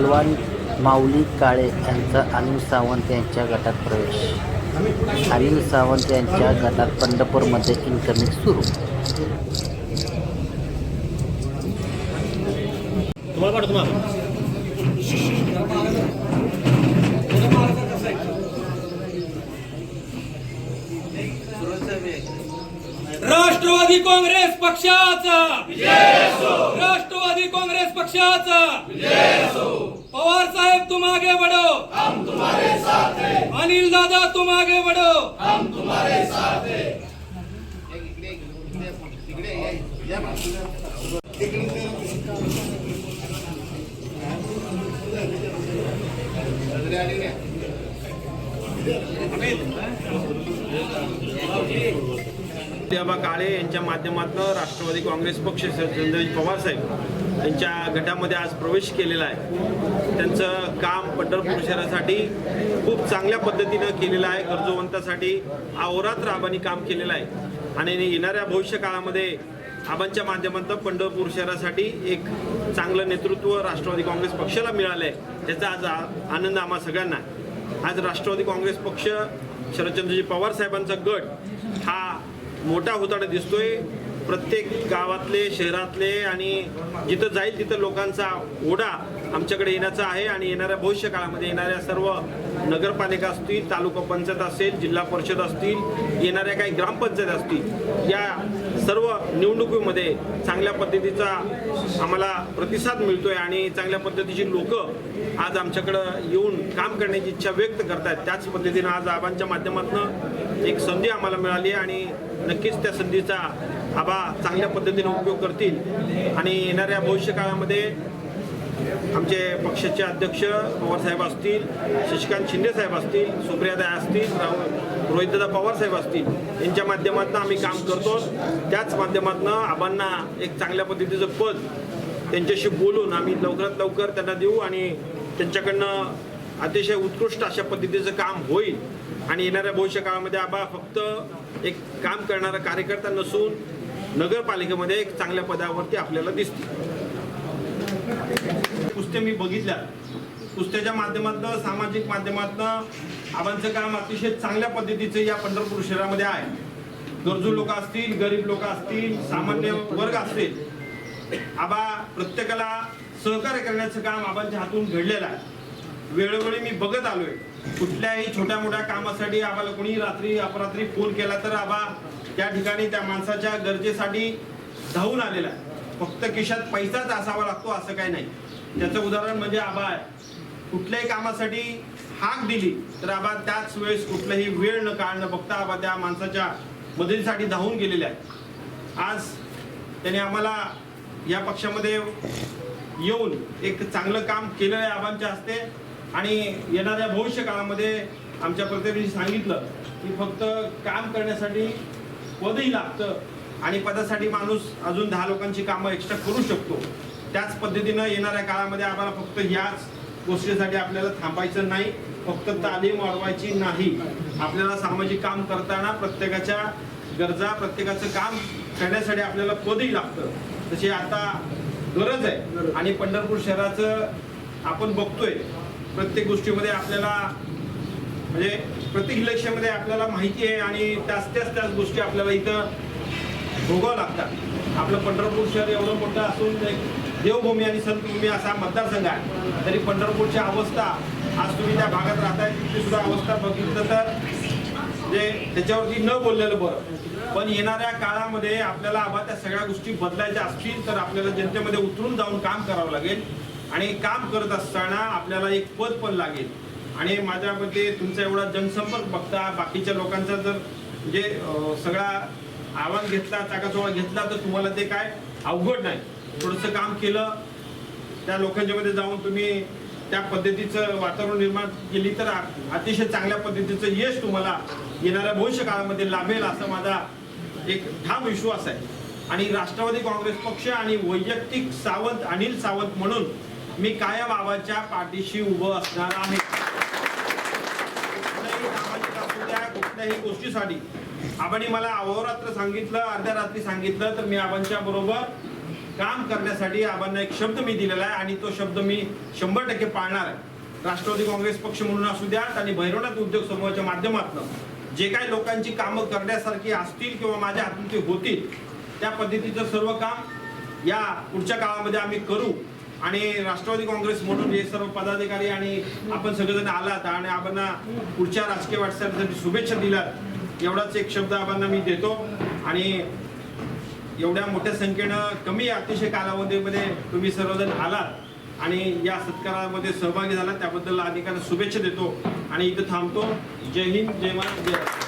पहलवान माऊली काळे यांचा अनिल सावंत यांच्या गटात प्रवेश. अनिल सावंत यांच्या गटात पंढरपूरमध्ये इन्कमिंग सुरू. राष्ट्रवादी काँग्रेस पक्षाचा. राष्ट्रवादी काँग्रेस पक्षाचा. पवार साहेब तुम आगे बढ़ो हम तुम्हारे साथ हैं अनिल दादा तुम आगे बढ़ो विद्याबा काळे यांच्या माध्यमातून राष्ट्रवादी काँग्रेस पक्ष चंद्रजी पवार साहेब यांच्या गटामध्ये आज प्रवेश केलेला आहे. त्यांचं काम पंढरपूर शहरासाठी खूप चांगल्या पद्धतीनं केलेलं आहे. गरजूवंतासाठी आवरात आबांनी काम केलेलं आहे. आणि येणाऱ्या भविष्य काळामध्ये आबांच्या माध्यमातून पंढरपूर शहरासाठी एक चांगलं नेतृत्व राष्ट्रवादी काँग्रेस पक्षाला मिळालं आहे. त्याचा आज आनंद आम्हा सगळ्यांना आज राष्ट्रवादी काँग्रेस पक्ष शरदचंद्रजी पवार साहेबांचा गट हा मोठा होताना दिसतोय. प्रत्येक गावातले शहरातले आणि जिथं जाईल तिथं लोकांचा ओढा आमच्याकडे येण्याचा आहे आणि येणाऱ्या भविष्य काळामध्ये येणाऱ्या सर्व नगरपालिका असतील तालुका पंचायत असेल जिल्हा परिषद असतील येणाऱ्या काही ग्रामपंचायत असतील या सर्व निवडणुकीमध्ये चांगल्या पद्धतीचा आम्हाला प्रतिसाद मिळतोय आणि चांगल्या पद्धतीची लोक आज आमच्याकडं येऊन काम करण्याची इच्छा व्यक्त करतायत. त्याच पद्धतीनं आज आबांच्या माध्यमातून एक संधी आम्हाला मिळाली आहे आणि नक्कीच त्या संधीचा आबा चांगल्या पद्धतीने उपयोग करतील. आणि येणाऱ्या भविष्य काळामध्ये आमचे पक्षाचे अध्यक्ष पवारसाहेब असतील शशिकांत शिंदे साहेब असतील सुप्रियादाय असतील राहुल रोहितदादा पवारसाहेब असतील यांच्या माध्यमातून आम्ही काम करतो. त्याच माध्यमातून आबांना एक चांगल्या पद्धतीचं पद त्यांच्याशी बोलून आम्ही लवकरात लवकर त्यांना देऊ आणि त्यांच्याकडनं अतिशय उत्कृष्ट अशा पद्धतीचं काम होईल. आणि येणाऱ्या भविष्य काळामध्ये आबा फक्त एक काम करणारा कार्यकर्ता नसून नगरपालिकेमध्ये एक चांगल्या पदावरती आपल्याला दिसतील. कुस्त्या मी बघितल्या. कुस्त्याच्या माध्यमातनं सामाजिक माध्यमातनं आबांचं काम अतिशय चांगल्या पद्धतीचं या पंढरपूर शहरामध्ये आहे. गरजू लोक असतील गरीब लोक असतील सामान्य वर्ग असतील आबा प्रत्येकाला सहकार्य करण्याचं काम आबांच्या हातून घडलेलं आहे. वेळोवेळी मी बघत आलोय. कुठल्याही छोट्या मोठ्या कामासाठी आम्हाला कोणी रात्री अपरात्री फोन केला तर आबा त्या ठिकाणी त्या माणसाच्या गरजेसाठी धावून आलेला आहे. फक्त खिशात पैसाच असावा लागतो असं काही नाही. त्याचं उदाहरण म्हणजे आबा आहे. कुठल्याही कामासाठी हाक दिली तर आबा त्याच वेळेस कुठलाही वेळ न काढणं बघता आबा त्या माणसाच्या मदतीसाठी धावून गेलेले आहेत. आज त्याने आम्हाला या पक्षामध्ये येऊन एक चांगलं काम केलं आहे आबांच्या हस्ते आणि येणाऱ्या भविष्य काळामध्ये आमच्या प्रतिनिधी सांगितलं की फक्त काम करण्यासाठी पदही लागतं आणि पदासाठी माणूस अजून दहा लोकांची कामं एक्स्ट्रा करू शकतो. त्याच पद्धतीनं येणाऱ्या काळामध्ये आम्हाला फक्त याच गोष्टीसाठी आपल्याला थांबायचं नाही. फक्त तालीम वाढवायची नाही. आपल्याला सामाजिक काम करताना प्रत्येकाच्या गरजा प्रत्येकाचं काम करण्यासाठी आपल्याला पदही लागतं. तशी आता गरज आहे. आणि पंढरपूर शहराचं आपण बघतोय प्रत्येक गोष्टीमध्ये आपल्याला म्हणजे प्रत्येक इलेक्शनमध्ये आपल्याला माहिती आहे आणि त्याच त्याच त्याच गोष्टी आपल्याला इथं भोगावं लागतात. आपलं पंढरपूर शहर एवढं मोठं असून एक देवभूमी आणि संतभूमी असा मतदारसंघ आहे. तरी पंढरपूरची अवस्था आज तुम्ही त्या भागात राहताय तिथली सुद्धा अवस्था बघितलं तर जे त्याच्यावरती न बोललेलं बरं. पण येणाऱ्या काळामध्ये आपल्याला आबा त्या सगळ्या गोष्टी बदलायच्या असतील तर आपल्याला जनतेमध्ये उतरून जाऊन काम करावं लागेल. आणि काम करत असताना आपल्याला एक पद पण लागेल. आणि माझ्या मते तुमचा एवढा जनसंपर्क बघता बाकीच्या लोकांचा जर म्हणजे सगळा आवाज घेतला चाकाचोळा घेतला तर तुम्हाला ते काय अवघड नाही. थोडंसं काम केलं त्या लोकांच्या मध्ये जाऊन तुम्ही त्या पद्धतीचं वातावरण निर्माण केली तर अतिशय चांगल्या पद्धतीचं यश तुम्हाला येणाऱ्या भविष्य काळामध्ये लाभेल असा माझा एक ठाम विश्वास आहे. आणि राष्ट्रवादी काँग्रेस पक्ष आणि वैयक्तिक सावंत अनिल सावंत म्हणून मी काया बाबाच्या पाठीशी उभं असणार आहे. कुठल्याही कुठल्याही गोष्टीसाठी. आबांनी मला अहोरात्र सांगितलं अर्ध्या रात्री सांगितलं तर मी आबांच्या बरोबर काम करण्यासाठी आबांना एक शब्द मी दिलेला आहे आणि तो शब्द मी शंभर टक्के पाळणार आहे. राष्ट्रवादी काँग्रेस पक्ष म्हणून असू द्यात आणि भैरवनाथ उद्योग समूहाच्या माध्यमातून जे काही लोकांची कामं करण्यासारखी असतील किंवा माझ्या हातून ती होतील त्या पद्धतीचं सर्व काम या पुढच्या काळामध्ये आम्ही करू. आणि राष्ट्रवादी काँग्रेस म्हणून हे सर्व पदाधिकारी आणि आपण सगळेजण आलात आणि आपण पुढच्या राजकीय वाटचालीसाठी शुभेच्छा दिल्यात. एवढाच एक शब्द आपण मी देतो. आणि एवढ्या मोठ्या संख्येनं कमी अतिशय कालावधीमध्ये तुम्ही सर्वजण आलात आणि या सत्कारामध्ये सहभागी झाला त्याबद्दल अधिकाऱ्यांना शुभेच्छा देतो आणि इथं थांबतो. जय हिंद जय महाराज जय